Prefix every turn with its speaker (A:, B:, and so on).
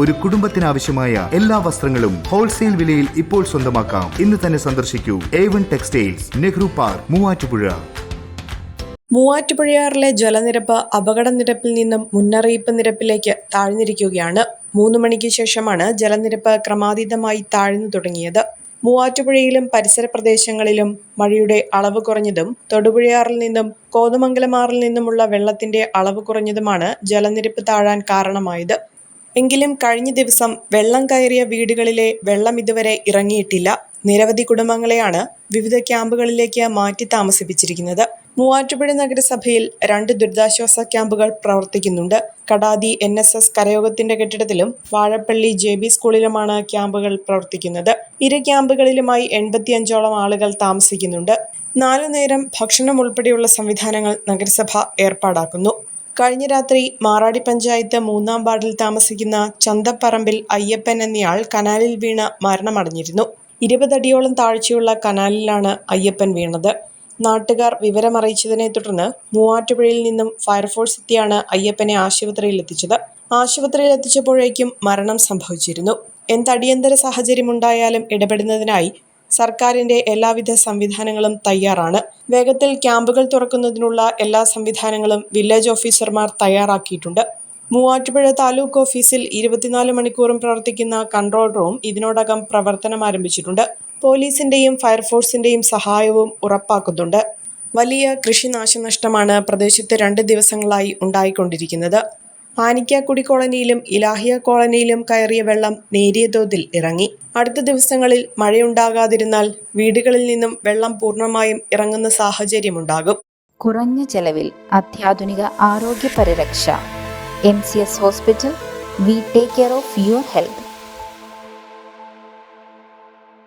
A: ഒരു കുടുംബത്തിനാവശ്യമായ എല്ലാ വസ്ത്രങ്ങളും ഹോൾസെയിൽ വിലയിൽ ഇപ്പോൾ സ്വന്തമാക്കാം. ഇന്ന് തന്നെ സന്ദർശിക്കൂ. A one textiles Nehru park Muvattupuzha.
B: മൂവാറ്റുപുഴയാറിലെ ജലനിരപ്പ് അപകട നിരപ്പിൽ നിന്നും മുന്നറിയിപ്പ് നിരപ്പിലേക്ക് താഴ്ന്നിരിക്കുകയാണ്. മൂന്ന് മണിക്ക് ശേഷമാണ് ജലനിരപ്പ് ക്രമാതീതമായി താഴ്ന്നു തുടങ്ങിയത്. മൂവാറ്റുപുഴയിലും പരിസര പ്രദേശങ്ങളിലും മഴയുടെ അളവ് കുറഞ്ഞതും തൊടുപുഴയാറിൽ നിന്നും കോതമംഗലമാറിൽ നിന്നുമുള്ള വെള്ളത്തിന്റെ അളവ് കുറഞ്ഞതുമാണ് ജലനിരപ്പ് താഴാൻ കാരണമായത്. എങ്കിലും കഴിഞ്ഞ ദിവസം വെള്ളം കയറിയ വീടുകളിലെ വെള്ളം ഇതുവരെ ഇറങ്ങിയിട്ടില്ല. നിരവധി കുടുംബങ്ങളെയാണ് വിവിധ ക്യാമ്പുകളിലേക്ക് മാറ്റി താമസിപ്പിച്ചിരിക്കുന്നത്. മൂവാറ്റുപുഴ നഗരസഭയിൽ രണ്ട് ദുരിതാശ്വാസ ക്യാമ്പുകൾ പ്രവർത്തിക്കുന്നുണ്ട്. കടാതി എൻ എസ് എസ് കരയോഗത്തിന്റെ കെട്ടിടത്തിലും വാഴപ്പള്ളി ജെ ബി സ്കൂളിലുമാണ് ക്യാമ്പുകൾ പ്രവർത്തിക്കുന്നത്. ഇരു ക്യാമ്പുകളിലുമായി എൺപത്തിയഞ്ചോളം ആളുകൾ താമസിക്കുന്നുണ്ട്. നാലു നേരം ഭക്ഷണം ഉൾപ്പെടെയുള്ള സംവിധാനങ്ങൾ നഗരസഭ ഏർപ്പാടാക്കുന്നു. കഴിഞ്ഞ രാത്രി മാറാടി പഞ്ചായത്ത് മൂന്നാം വാർഡിൽ താമസിക്കുന്ന ചന്തപ്പറമ്പിൽ അയ്യപ്പൻ എന്നയാൾ കനാലിൽ വീണ് മരണമടഞ്ഞിരുന്നു. ഇരുപതടിയോളം താഴ്ചയുള്ള കനാലിലാണ് അയ്യപ്പൻ വീണത്. നാട്ടുകാർ വിവരമറിയിച്ചതിനെ തുടർന്ന് മൂവാറ്റുപുഴയിൽ നിന്നും ഫയർഫോഴ്സ് എത്തിയാണ് അയ്യപ്പനെ ആശുപത്രിയിൽ എത്തിച്ചത്. ആശുപത്രിയിൽ എത്തിച്ചപ്പോഴേക്കും മരണം സംഭവിച്ചിരുന്നു. എന്തടിയന്തര സാഹചര്യമുണ്ടായാലും ഇടപെടുന്നതിനായി സർക്കാരിന്റെ എല്ലാവിധ സംവിധാനങ്ങളും തയ്യാറാണ്. വേഗത്തിൽ ക്യാമ്പുകൾ തുറക്കുന്നതിനുള്ള എല്ലാ സംവിധാനങ്ങളും വില്ലേജ് ഓഫീസർമാർ തയ്യാറാക്കിയിട്ടുണ്ട്. മൂവാറ്റുപുഴ താലൂക്ക് ഓഫീസിൽ ഇരുപത്തിനാല് മണിക്കൂറും പ്രവർത്തിക്കുന്ന കൺട്രോൾ റൂം ഇതിനോടകം പ്രവർത്തനം ആരംഭിച്ചിട്ടുണ്ട്. പോലീസിന്റെയും ഫയർഫോഴ്സിന്റെയും സഹായവും ഉറപ്പാക്കുന്നുണ്ട്. വലിയ കൃഷി നാശനഷ്ടമാണ് പ്രദേശത്ത് രണ്ട് ദിവസങ്ങളായി ഉണ്ടായിക്കൊണ്ടിരിക്കുന്നത്. ആനിക്കാക്കുടി കോളനിയിലും ഇലാഹിയ കോളനിയിലും കയറിയ വെള്ളം നേരിയ തോതിൽ ഇറങ്ങി. അടുത്ത ദിവസങ്ങളിൽ മഴയുണ്ടാകാതിരുന്നാൽ വീടുകളിൽ നിന്നും വെള്ളം പൂർണമായും ഇറങ്ങുന്ന സാഹചര്യമുണ്ടാകും.
C: കുറഞ്ഞ ചെലവിൽ അത്യാധുനിക ആരോഗ്യ പരിരക്ഷ M C S hospital we take care of your health.